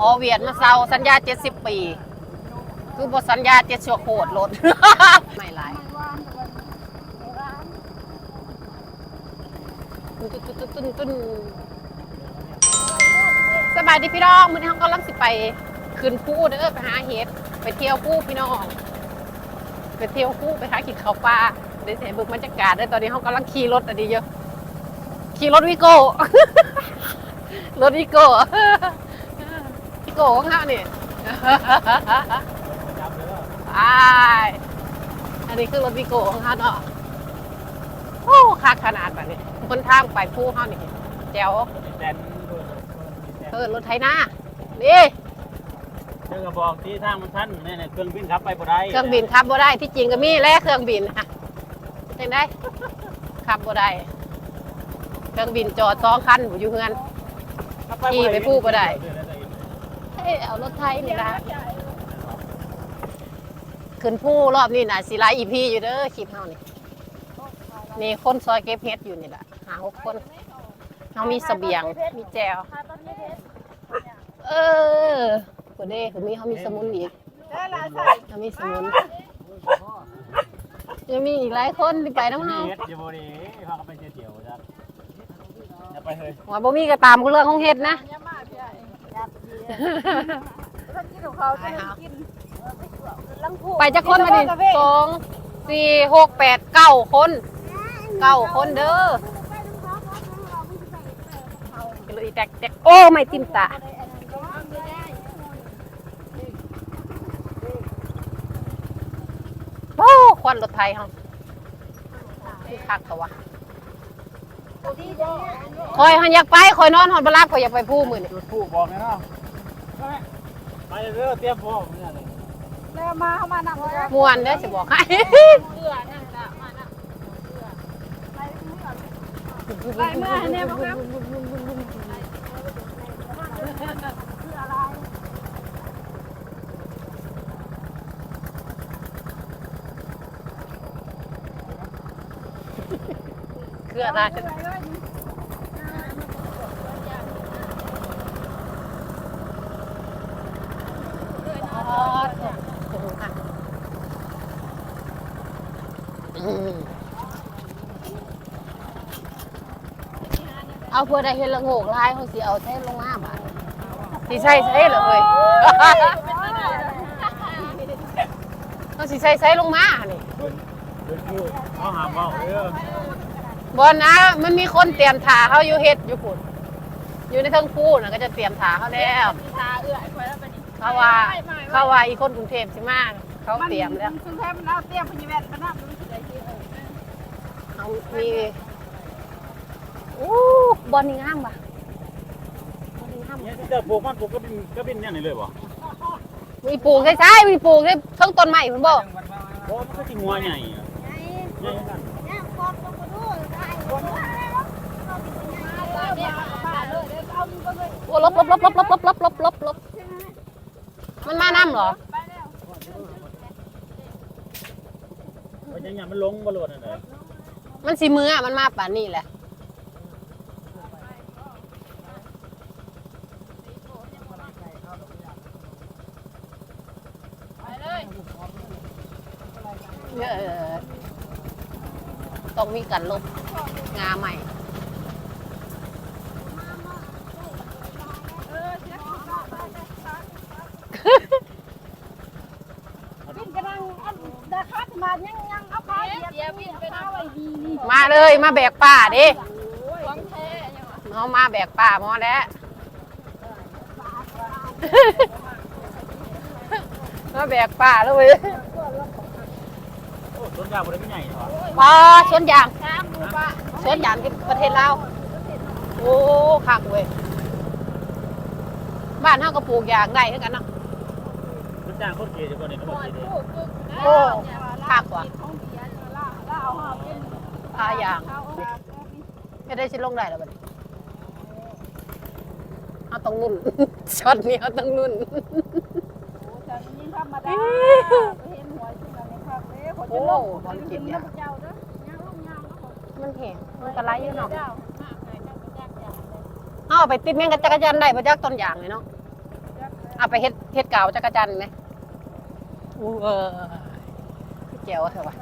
อ๋อเวียดมาเซาสัญญา 70 ปี คือบทสัญญาเจ็ดชั่วโคตรรถ ไม่หลายตุ้นตุ้นตุ้นตุ้นตุ้นสบายดีพี่น้องมื้อนี้เฮากำลังสิไปขึ้นภูเด้อไปหาเห็ดไปเที่ยวภูพี่น้องไปเที่ยวภูไปหากินข้าวปลาเดี๋ยวสิให้เบิ่งบรรยากาศเด้ตอนนี้เฮากำลังขี่รถอันนี้อยู่ขี่รถวิโก้ รถวิโก้ โก้ของเฮานี่ไปอันนี้คือรถวิโก้ของเขาเนาะโอ้คักขนาดแบบนี้คนทางไปผู้เขานี่แจ๋วแดนเออรถไถนานี่เจ้าก็บอกที่ทางมันทันเนี่ยเครื่องบินขับไปบ่ได้ เครื่องบินขับบ่ได้ที่จริงก็มีแล่เครื่องบินนะเป็นได้ขับบ่ได้เครื่องบินจอดสองคันอยู่เฮือนขี่ไปปูบ่ได้ เอ้ยเอารถไทยนี่ละขึ้นผู้รอบนี้นะสิไลอีพีอยู่เด้อคลิปเฮานี่นี่คนซอยเก็บเฮ็ดอยู่นี่แหละหาหกคนเฮามีเสบียงมีแจวเออคนเด้คือมีเฮามีสมุนอีกเฮามีสมุนยังมีอีกหลายคนที่ไปน้ำเฮาเฮ็ดอยู่บ่ดีพากันไปเที่ยวเที่ยวจ้ะอย่าไปเฮ้ยว่าบ่มีก็ตามเรื่องของเฮ็ดนะ ไปจักคนมาดิสองสี่หกแปดเก้าคนเก้าคนเด้อกิโลอีแตกแตกโอ้ไม่ติมตาโอ้ควันรถไทยเฮาคือคักตัววะคอยหันอยากไปคอยนอนหอดบลักคอยอยากไปผู้มือนี่จุดผู้บอกแน่เนาะ ไปเด้อเตรียมพร้อมเนี่ยเลยแล้วมาเข้ามานับเลยมวนเด้อสิบอกให้ไปเมื่อเนี่ยมาครับคืออะไรอ๋อโอ้โหค่ะอืม เอาเพื่อได้เห็นละโงกลายเขาสิเอาใช้ลงมาบาดสิใช่ใช่เหรอเว้ยเขาสิใช่ใช่ลงมานี่เดินผู้เอาหามเอาเด้อบอลนะมันมีคนเตรียมถาเขาอยู่เฮ็ดอยู่ปุ่นอยู่ในเทั้งคู่นะก็จะเตรียมถาเขาแล้วตาเอื้อยไปแล้วไปนี่เขาว่าเขาว่าอีกคนกรุงเทพใช่ไหมเขาเตรียมแล้วคุณแท้มันเอาเตรียมพยาบาลมานับมันสิได้ที่เออ เขามีอู้บอลนี่งามป่ะบอลนี่งามเนี่ยที่เจะปลูกมันปลูกก็บินก็บินเนี่ยนี่เลยบ่มีปลูกใช่ใช่มีปลูกได้เทั้งต้นไม้คุณบอกโอ้มันก็สิงัวใหญ่อะใหญ่กันเนี่ยกอบต้องมาดูได้คนมาเนี่ยมาเลยเดี๋ยวเอามือไปเลยโอ้ลบลบลบลบลบลบลบลบลบลบมันมาน้ำเหรอไปแล้วเพราะฉะนั้นมันลงบ่โลดนั่นแหละ มันสีมืออะมันมาป่านนี่แหละเออต้องมีการลบงาใหม่ เออเสียของเราไปไปบินกำลังอันดาคัดมายังยังเอาไปเสียบินไปเอาไว้ดีนี่ มาเล ยมาแบกป่าดิของแท้ยังวะเขามาแบกป่าหมอแล้วมาแบกป่าแล้วเว้ยโอ้ต้นยางบ่ได้ไม่ใหญ่หรอพอสวนยางช้างหมูป่าสวนยางที่ประเทศลาวโอ้คักเว้ยบ้านเฮาก็ปลูกยางได้คือกันเนาะต้นยางคนเกลียดอยู่บ่นี่ก็บ่เกลียดเด้โอ้คักว่ะ พาอย่างไม่ได้ชิดลงได้แล้วบัดนี้เอาต้องนุ่น ช็อตนี้เขาต้องนุ่นโอ้นี่ธรรมดาเห็นหัวชิ้นอะไรครับเอ๊ะคนจะลงคนกินเนี่ยมันเห็นมันกระไรอยู่เนาะเอาไปติดแม่งกับจักรจันได้มาจากต้นยางเลยเนาะเอาไปเฮ็ดเฮ็ดเกาจักรจันเลยอู้เออเกี่ยวเถอะวะ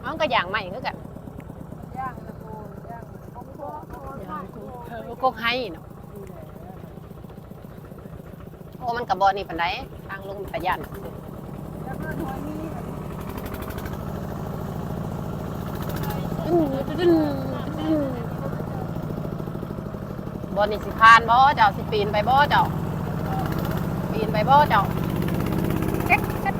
เลยเอาก็อย่างใหม่คือกันย่างตะโกนย่างโอ้โหโอ้โหโอ้โหเออก็ให้เนาะโอ้มันกับบอกนี่ปันไดทางลงตะยันบอนี่สิพานบ่เจ้าสิปีนไปบ่เจ้าปีนไปบ่เจ้าเก๊กเก๊ก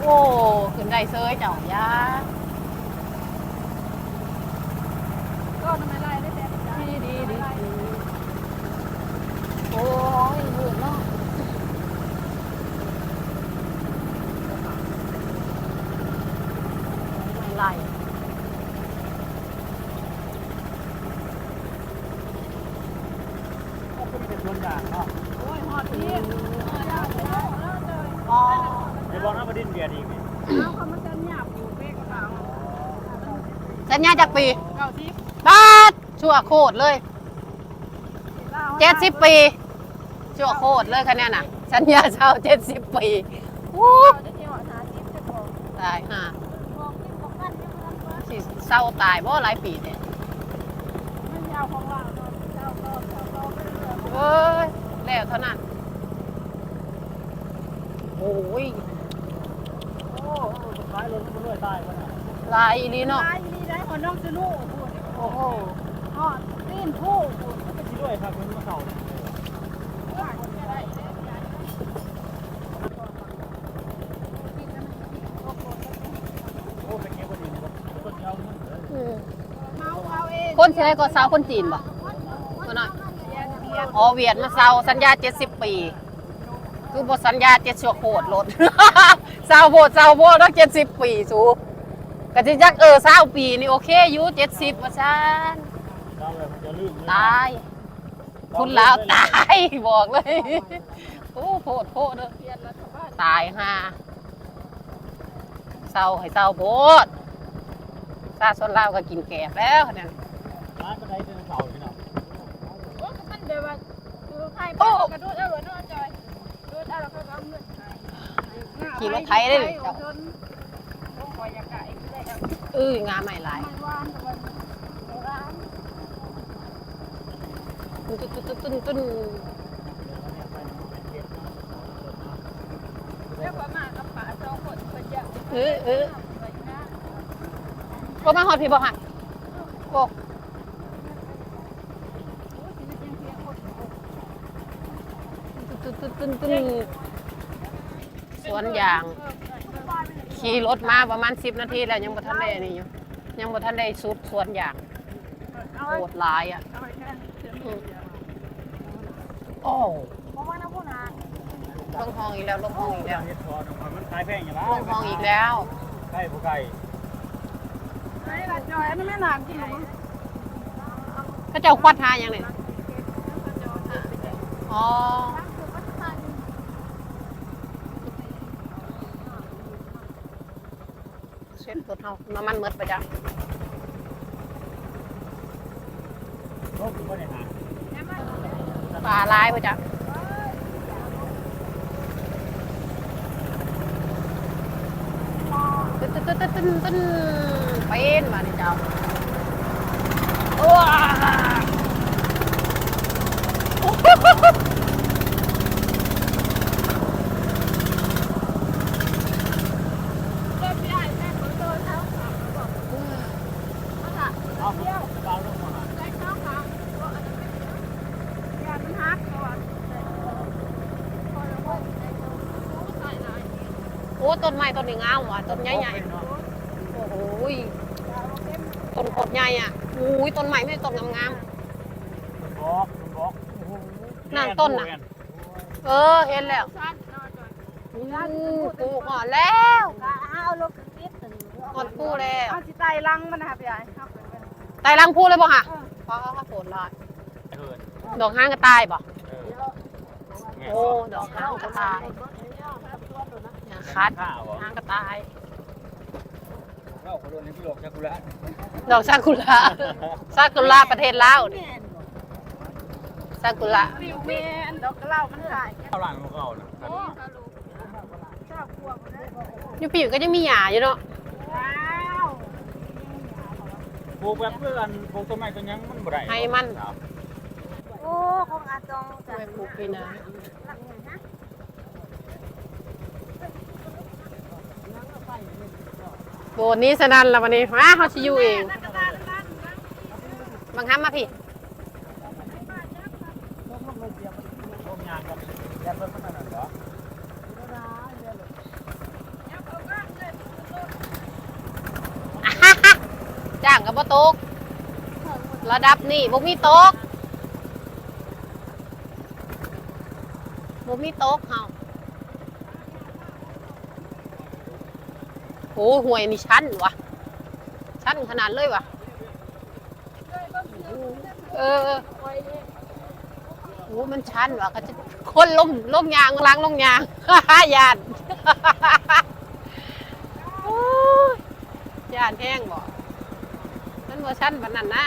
โอ้ ขึ้นได้เซยเจ้ายาก็ทำไมไล่ได้แต่ดีดีดีโอ้ยมืดเนาะไม่ไล่ ก็เป็นเป็นคนอย่างเนาะ โอ้ยหอดพี่เออย่างแล้วแล้วเลย อ๋อ ในบอลน้ำประดินเบียร์อีกนี่ เอาเขามาจะหยาบอยู่เป๊กเขา สัญญาจากปี เก้าสิบ บ้าด ชั่วโคตรเลยเจ็ดสิบปี ชั่วโคตรเลยคะแนนน่ะสัญญาเช่าเจ็ดสิบปีวู้จะเที่ยวหาสิบจะบอกตายห่าบอกที่บอกกันยังไงวะสิเศร้าตายบ่หลายปีเนี่ยไม่ยาวของเราเนาะเจ้าก็เจ้าก็ไม่เลือกเอ้ยแล้วเท่านั้นโอ้ยโอ้สุดท้ายลงมันด้วยตายมันอะลายอีหลีเนาะตายดีได้หัวน้องจะนู่พูดโอ้โห หอดตีนผู้ก็สิด้วยครับมันมาเข่าว่าคนจะได้เด้อโอ้เป็นเงี้ยคนอื่นคนเดียวนั่นเลยอืมเมาเอาเองคนที่ไหนก็สาวคนจีนบ่คนน้อยอ๋อเวียดมาเซาสัญญาเจ็ดสิบปี คือบทสัญญาเจ็ดชั่วโคตรลดเซาโบดเซาโบดต้องเจ็ดสิบปีสูกะจิจักเออเศร้าปีนี่โอเคอยู่เจ็ดสิบว่าซาน ตาย คุณลาวตายบอกเลย โอ้โพดโพดเด้อเรียนรัฐบาลตายห่าเศร้าให้เศร้าโพดซาส่วนลาวก็กินแกบแล้วเนี่ยร้านก็ได้เป็นเข่าพี่น้องโอ้ก็มันเดี๋ยวว่าคือใครไปกระโดดเอาเลยเนาะจอยกระโดดเอาแล้วก็เอาเงินให้ขี่รถไถได้เลยเจ้าต้องคอยอยากไก่ได้เอาเอองามไม่หลาย ไม่ว่านแต่วันร้าน ตุ้นตุ้นตุ้นตุ้นแล้วก็มากับป๋าสองคนเป็นเยอะเออเออก็มาหอดพี่บอกหักโอ้ตุ้นตุ้นตุ้นตุ้นสวนยาง ขี่รถมาประมาณสิบนาทีแล้วยังบ่ทันได้อันนี่อยู่ยังบ่ทันได้สุดสวนยาง โคตรหลายอะอืมโอ้เพราะว่าน้ำพุนาลงห้องอีกแล้วลงห้องอีกแล้วเฮ็ดทอดมันขายแพงอย่างไรลงห้องอีกแล้วไก่ผู้ไก่ไอ้ละจอยมันไม่นานกินหรอกเขาเจ้าควัดหาอย่างนี้อ๋อเส้นรถเฮาน้ำมันหมดไปจ้ะโลกคือบ่ได้หา ปลาลายไปจ้ะตึ้นตึ้นตึ้นตึ้นตึ้นตึ๊ดเป็นมาเนี่ยเจ้าว้า เก็บได้แม่ขอโทษเขาถามบอกว่าจะ เอาเที่ยวเราลงมา ได้ข้าวขาว่าอันนั้นยามันฮักก่อนพอแล้วก็ใส่ลาย โอ้ต้นไม้ต้นนี้ งามว่ะต้นใหญ่ๆโอ้โหต้นโคตรใหญ่อะอุ้ยต้นไม้ไม่ต้นงามบอกบอกๆนั่งต้นน่ะเออเห็นแล้วสั้นนอนแล้วเอาลูกนิดหนึ่งหอดปูแล้วเอาสิไตลังมันนะครับยายครับไตรังพูดเลยบ่ค่ะป้าโหดลายเกิดดอกห้างก็ตายบ่โอ้ดอกห้างก็ตาย คัดข้าวบ่ห้างก็ตาย เข้าเขาโดนให้พี่หลอกชากุระดอกซากุระซากุระประเทศลาวนี่ซากุระวิวแม่นดอกกระเหล่ามันขายเข้าหลังของเขานะโอ้ชอบพวกมันเลยอยู่พี่ก็ยังมีหญ้าอยู่เนาะว้าวปลูกแบบเพื่อนปลูกต้นไม้ต้นยังมันบ่ได้ให้มัน ครับโอ้ของอาตองไว้ปลูกพี่นะ หลังเนี่สนั่นละวันนี้มาเขาชิอยูเองนั่นก็ได้นั่นบางครั้งมาพี่ต้างกับว่าดนั้นเหรอจ้างกับบ่ตกระดับนี่บ่มีตกบ่มีตกเฮา โอ้ห่วยนี่ชั้นวะชั้นขนาดเลยวะเออโอ้มันชั้นวะก็จะคนล้มล้มยางล้างล้มยางยานโอ้ยยานแห้งบ่นั่นว่าชั้นบันนั้นนะ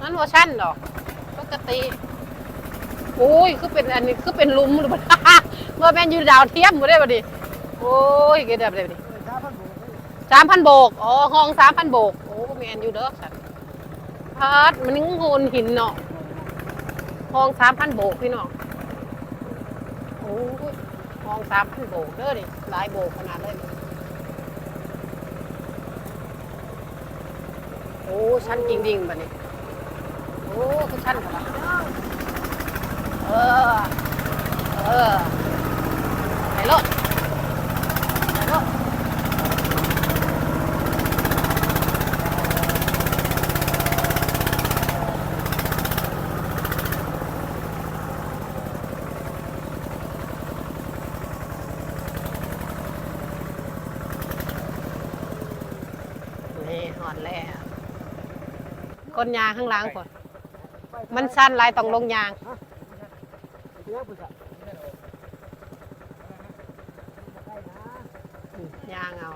นั่นว่าชั้นดอกปกติโอ้ยคือเป็นอันนี้คือเป็นลุมหรือเปล่าเมื่อแม่นอยู่ดาวเทียมบ่ได้บ่ดิ โอ้ยเกิดแบบนี้สามพันโบก อ๋อ ห้องสามพันโบก โอ้แมนอยู่เด้อสันพาดมันนึงโหนหินเนาะ ห้องสามพันโบกพี่น้องโอ้ยห้องสามพันโบกเด้อดิหลายโบกขนาดเลยโอ้ชั้นจริงๆบัดนี้ โอ้คือชั้นกับเออ เออไปรถไปรถนี่ห อนแล้วก้นยางข้างหล่างก่อนมันสั้นหลายต้องลงยาง ยางเอา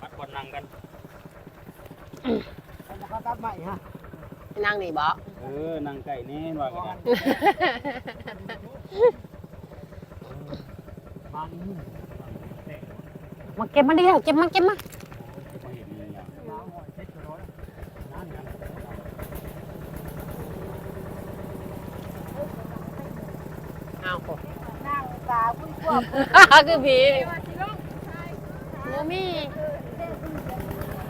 ปัดบอลนั่งกันไปนั่งนี่บ่เออ นั่งไก่นี่ว่ากันนะบังมาเก็บมันดิเก็บมันเก็บมัน บ่เห็นเลยอะนั่นนั่น เอาโห นั่งตาคุยพวกคือผีว่าสิลงโมมี่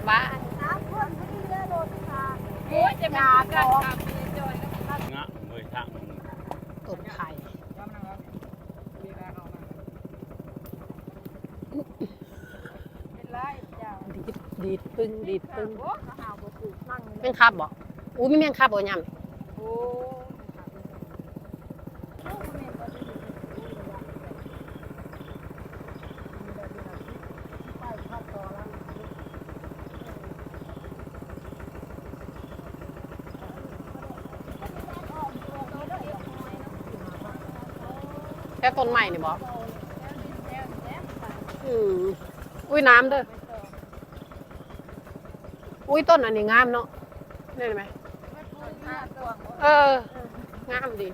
บ้าน้ำพ่นพอดีเลยโดนทางโอ้ยจะมากันครับจอยงะเมยทางมันตุ่นไข่เป็นไรเจ้าดีดดีดปึ้งดีดปึ้งโอ้ก็หาบ่ถูกนั่งแม่งคับบ่อู้มีแม่งคับบ่ยโอ้ ต้นใหม่นี่บ่อืมอุ้ยน้ำเด้อ อุ้ยต้นอันนี้งามเนาะนี่เห็นไหม เออ งามดี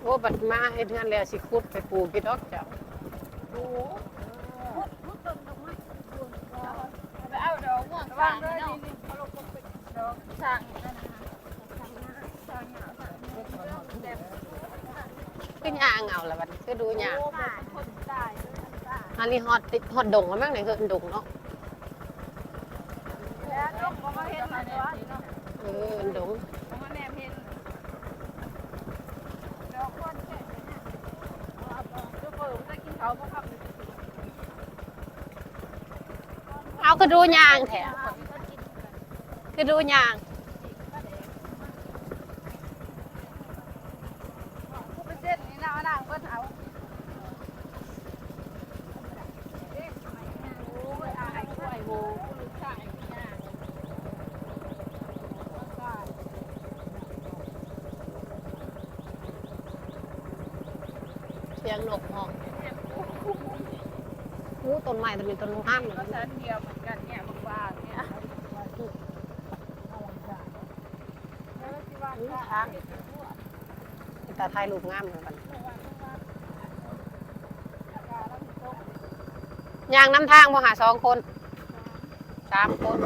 โอ้บัดมาเฮ็ดงานแล้วสิขุดไปปลูกกี่ดอกเจ้าไปเอาดอกม่วงระสาวังงด้วยเนาะนี่งนั่นนะช่างหน้าช่างหน้าช่างห น้าแบบคือยางเอาละบัดนี้คือดูยางโอ้เป็นคนตายเลยคนตายอันนี้ฮอดติดฮอดดงแล้วมั้งไหนคือดงเนาะแล้วนกก็มาเห็นมันตัวเออดงมันแนมเห็นดอกคนแค่นี้เอาเอาเจ้าเปิดจะกินเขาเพราะขับเอาคือดูยางแถมคือดูยาง ผู้เป็นเส้นนี่นะนางเพิ่นเอาโอ้ยอายกล้วยโหลูกชายเนี่ย เสียงนกห้อง คู่ ต้นไม้ต้นนี้ต้นห้ามเลยก็ชั้นเดียวเหมือนกันเนี่ยบางๆเนี่ยทางแต่ถ่ายรูปงามเหมือนกันยางน้ำทางบ่หาสองคนสามคน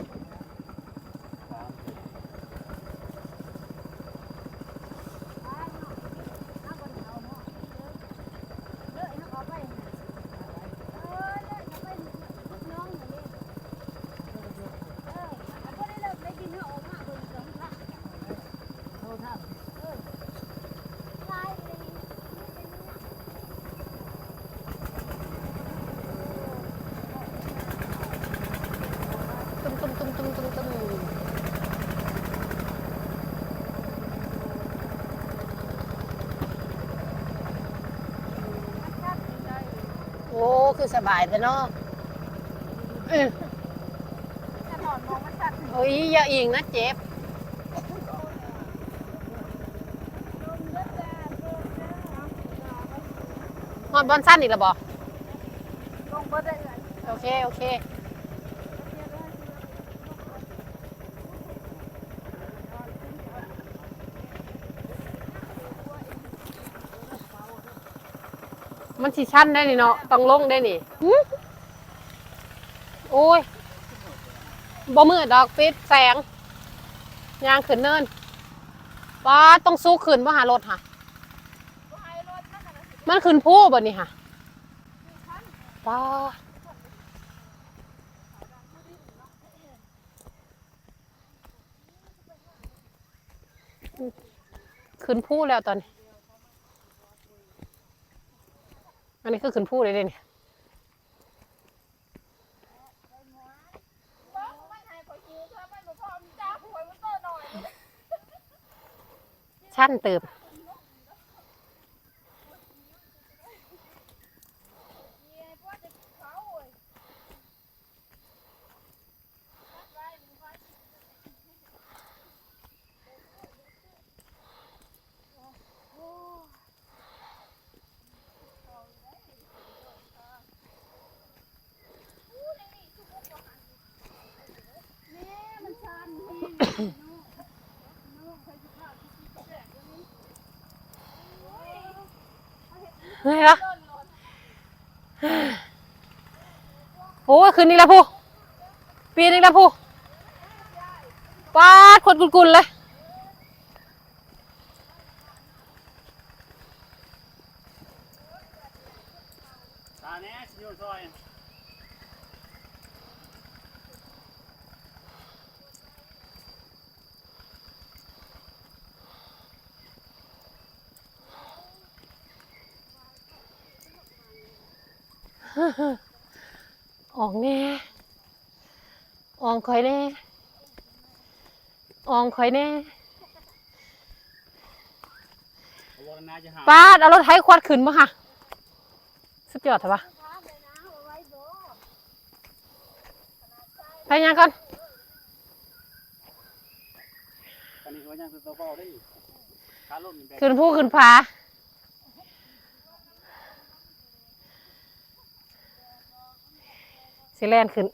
ตุ้มตุ้มตุ้มตุ้มตุ้มตุ้มโอ้ คือสบายแต่เนาะอื้อโอ้ยอย่าอิงนะเจ็บหอดบอลสั้นอีกแล้วบอโอเค โอเค สิชั้นได้นี่เนาะต้องลงได้นี่หึโอ้ยบ่มืดดอกปิดแสงยางขึ้นเนินป้าต้องสู้ขึ้นบ่หารถค่ะ มันขึ้นผู้บ่นี่ค่ะป้าขึ้นผู้แล้วตอนนี้ อันนี้คือขึ้นผู้เลยเด่นชั้นเติม อ้ขึ้นนี่แล้วผู้ปีนอีกแล้วผู้ปาดคนกุนๆเลยตาเนี้ยชิโยซ อยออกแน่อองคอยแน่อองคอยแน่วรนาจะหาปาดเอารถไถควัดขึ้นมาค่ะสุดยอดเถอะปะไปยังก่อนตอนนี้เขายังตัวเบาได้อีกขาลงนี่แบกขึ้นผู้ขึ้นผา สิแลนขึ้น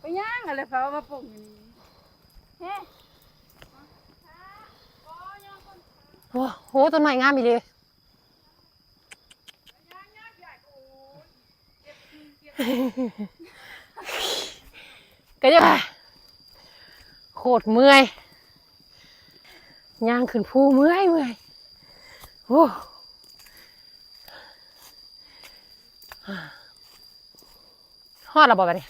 ไปย่างอะไรเขามาปลุกอย่างนี้เฮ้ โหต้นไม้งามอีเลยก็จะโคตรเมื่อยย่างขึ้นภูเมื่อยเมื่อยโอ้ฮอดแล้วบอกกันดิ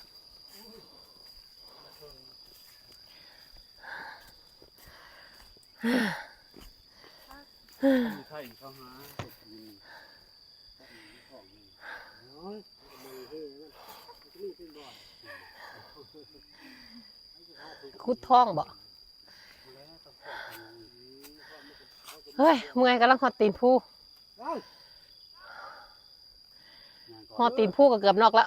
มีไข่เขาหา ตกอยู่นี่ของนี่โอ้ยมือเฮ้ยมันนี่เป็นบ่อนคุดท้องบ่เฮ้ยเมื่อยกำลังหอดตีนผู้หอดตีนผู้ก็เกือบนอกละ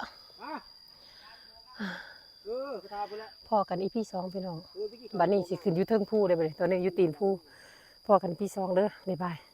เออกระทาไปแล้วพอกันอีพี่สองพี่น้องบัดนี้สิขึ้นอยูเทิงผู้ได้บ่เลยตอนนี้อยูตีนผู้ พอกันพี่ซองเด้อบ๊ายบาย